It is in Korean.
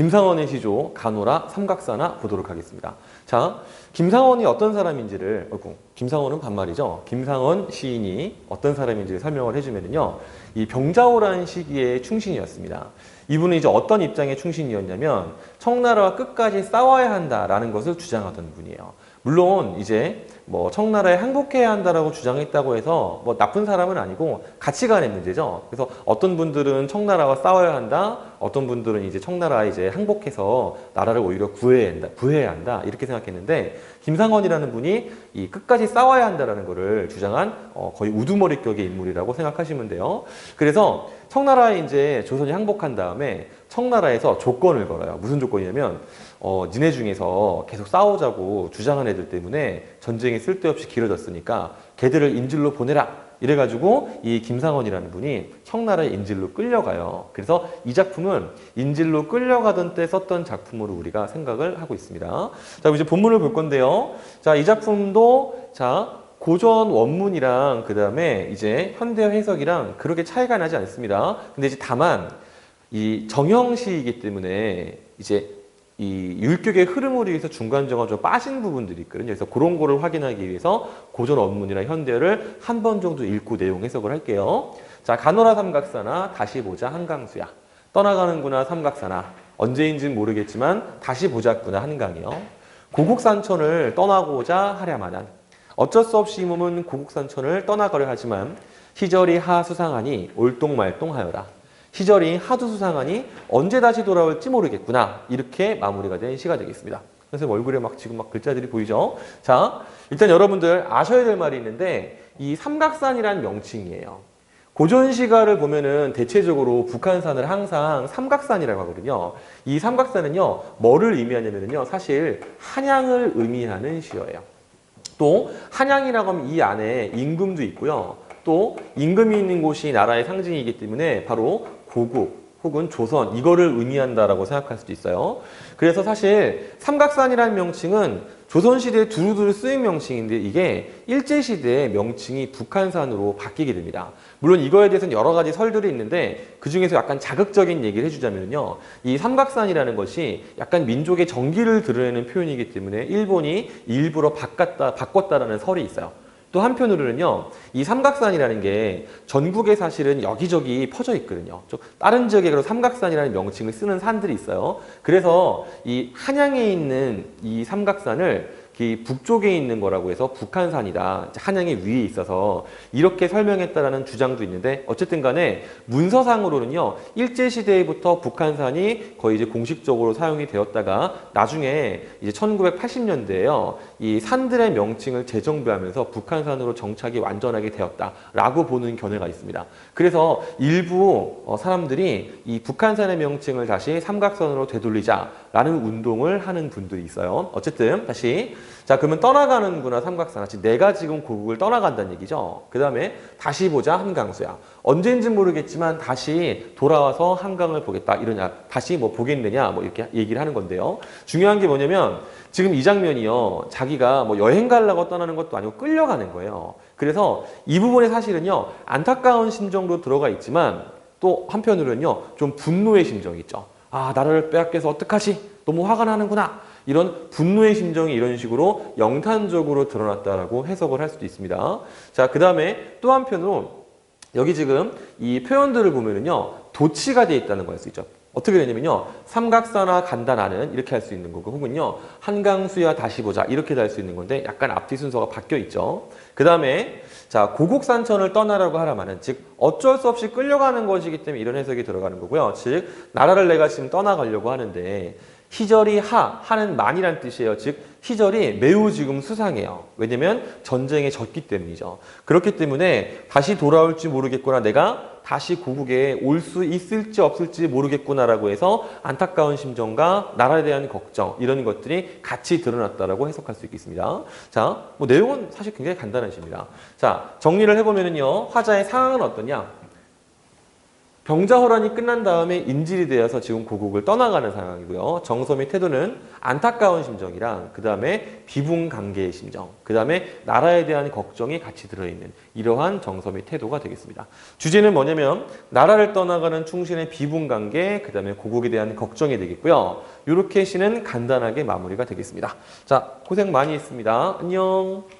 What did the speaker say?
김상원의 시조 가노라 삼각사나 보도록 하겠습니다. 자, 김상원이 어떤 사람인지를 어이구, 김상원은 반말이죠. 김상원 시인이 어떤 사람인지를 설명을 해주면요, 이 병자호란 시기의 충신이었습니다. 이분은 이제 어떤 입장의 충신이었냐면 청나라와 끝까지 싸워야 한다라는 것을 주장하던 분이에요. 물론 이제 뭐 청나라에 항복해야 한다라고 주장했다고 해서 뭐 나쁜 사람은 아니고 가치관의 문제죠. 그래서 어떤 분들은 청나라와 싸워야 한다, 어떤 분들은 이제 청나라에 이제 항복해서 나라를 오히려 구해야 한다, 구해야 한다 이렇게 생각했는데 김상원이라는 분이 이 끝까지 싸워야 한다라는 것을 주장한 어, 거의 우두머리격의 인물이라고 생각하시면 돼요. 그래서 청나라에 이제 조선이 항복한 다음에 청나라에서 조건을 걸어요. 무슨 조건이냐면 어, 니네 중에서 계속 싸우자고 주장한 애들 때문에 전쟁이 쓸데없이 길어졌으니까 걔들을 인질로 보내라. 이래가지고 이 김상원이라는 분이 청나라에 인질로 끌려가요. 그래서 이 작품은 인질로 끌려가던 때 썼던 작품으로 우리가 생각을 하고 있습니다. 자, 이제 본문을 볼 건데요. 자, 이 작품도 자, 고전 원문이랑 그 다음에 이제 현대 해석이랑 그렇게 차이가 나지 않습니다. 근데 이제 다만 이 정형시이기 때문에 이제 이 율격의 흐름으로 인해서 중간중간 좀 빠진 부분들이 있거든요. 그래서 그런 거를 확인하기 위해서 고전 원문이나 현대를 한 번 정도 읽고 내용 해석을 할게요. 자, 가노라 삼각사나 다시 보자 한강수야. 떠나가는구나 삼각사나 언제인지는 모르겠지만 다시 보자꾸나 한강이요. 고국산천을 떠나고자 하랴마난 어쩔 수 없이 이 몸은 고국산천을 떠나가려 하지만 시절이 하수상하니 올똥말똥하여라. 시절이 하도 수상하니 언제 다시 돌아올지 모르겠구나. 이렇게 마무리가 된 시가 되겠습니다. 선생님 얼굴에 막 지금 막 글자들이 보이죠? 자, 일단 여러분들 아셔야 될 말이 있는데 이 삼각산이란 명칭이에요. 고전 시가를 보면은 대체적으로 북한산을 항상 삼각산이라고 하거든요. 이 삼각산은요, 뭐를 의미하냐면요, 사실 한양을 의미하는 시어예요. 또 한양이라고 하면 이 안에 임금도 있고요. 또 임금이 있는 곳이 나라의 상징이기 때문에 바로 고국 혹은 조선 이거를 의미한다라고 생각할 수도 있어요. 그래서 사실 삼각산이라는 명칭은 조선시대에 두루두루 쓰인 명칭인데 이게 일제시대의 명칭이 북한산으로 바뀌게 됩니다. 물론 이거에 대해서는 여러 가지 설들이 있는데 그 중에서 약간 자극적인 얘기를 해주자면요. 이 삼각산이라는 것이 약간 민족의 정기를 드러내는 표현이기 때문에 일본이 일부러 바꿨다, 바꿨다라는 설이 있어요. 또 한편으로는요, 이 삼각산이라는 게 전국에 사실은 여기저기 퍼져 있거든요. 좀 다른 지역에 그런 삼각산이라는 명칭을 쓰는 산들이 있어요. 그래서 이 한양에 있는 이 삼각산을 이 북쪽에 있는 거라고 해서 북한산이다. 한양의 위에 있어서 이렇게 설명했다라는 주장도 있는데 어쨌든 간에 문서상으로는요. 일제 시대부터 북한산이 거의 이제 공식적으로 사용이 되었다가 나중에 이제 1980년대에요. 이 산들의 명칭을 재정비하면서 북한산으로 정착이 완전하게 되었다라고 보는 견해가 있습니다. 그래서 일부 어, 사람들이 이 북한산의 명칭을 다시 삼각산으로 되돌리자라는 운동을 하는 분들이 있어요. 어쨌든 다시 자 그러면 떠나가는구나 같이 내가 지금 고국을 떠나간다는 얘기죠. 그 다음에 다시 보자 한강수야. 언제인지 모르겠지만 다시 돌아와서 한강을 보겠다 이러냐 다시 뭐 보겠느냐 뭐 이렇게 얘기를 하는 건데요. 중요한 게 뭐냐면 지금 이 장면이요 자기가 뭐 여행 가려고 떠나는 것도 아니고 끌려가는 거예요. 그래서 이 부분에 사실은요 안타까운 심정도 들어가 있지만 또 한편으로는요 좀 분노의 심정이 있죠. 아 나라를 빼앗겨서 어떡하지? 너무 화가 나는구나. 이런 분노의 심정이 이런 식으로 영탄적으로 드러났다라고 해석을 할 수도 있습니다. 자, 그 다음에 또 한편으로 여기 지금 이 표현들을 보면은요, 도치가 되어 있다는 걸수 있죠. 어떻게 되냐면요, 삼각사나 간다 나는 이렇게 할 수 있는 거고, 혹은요, 한강수야 다시 보자 이렇게 할 수 있는 건데, 약간 앞뒤 순서가 바뀌어 있죠. 그 다음에 자, 고국산천을 떠나라고 하라마는 즉 어쩔 수 없이 끌려가는 것이기 때문에 이런 해석이 들어가는 거고요. 즉 나라를 내가 지금 떠나가려고 하는데 희절이 하, 하는 만이란 뜻이에요. 즉 희절이 매우 지금 수상해요. 왜냐면 전쟁에 졌기 때문이죠. 그렇기 때문에 다시 돌아올지 모르겠구나. 내가 다시 고국에 올 수 있을지 없을지 모르겠구나라고 해서 안타까운 심정과 나라에 대한 걱정 이런 것들이 같이 드러났다라고 해석할 수 있겠습니다. 자, 뭐 내용은 사실 굉장히 간단하십니다. 자, 정리를 해보면은요. 화자의 상황은 어떠냐? 병자호란이 끝난 다음에 인질이 되어서 지금 고국을 떠나가는 상황이고요. 정섬의 태도는 안타까운 심정이랑 그 다음에 비분관계의 심정, 그 다음에 나라에 대한 걱정이 같이 들어있는 이러한 정섬의 태도가 되겠습니다. 주제는 뭐냐면 나라를 떠나가는 충신의 비분관계, 그 다음에 고국에 대한 걱정이 되겠고요. 이렇게 시는 간단하게 마무리가 되겠습니다. 자, 고생 많이 했습니다. 안녕.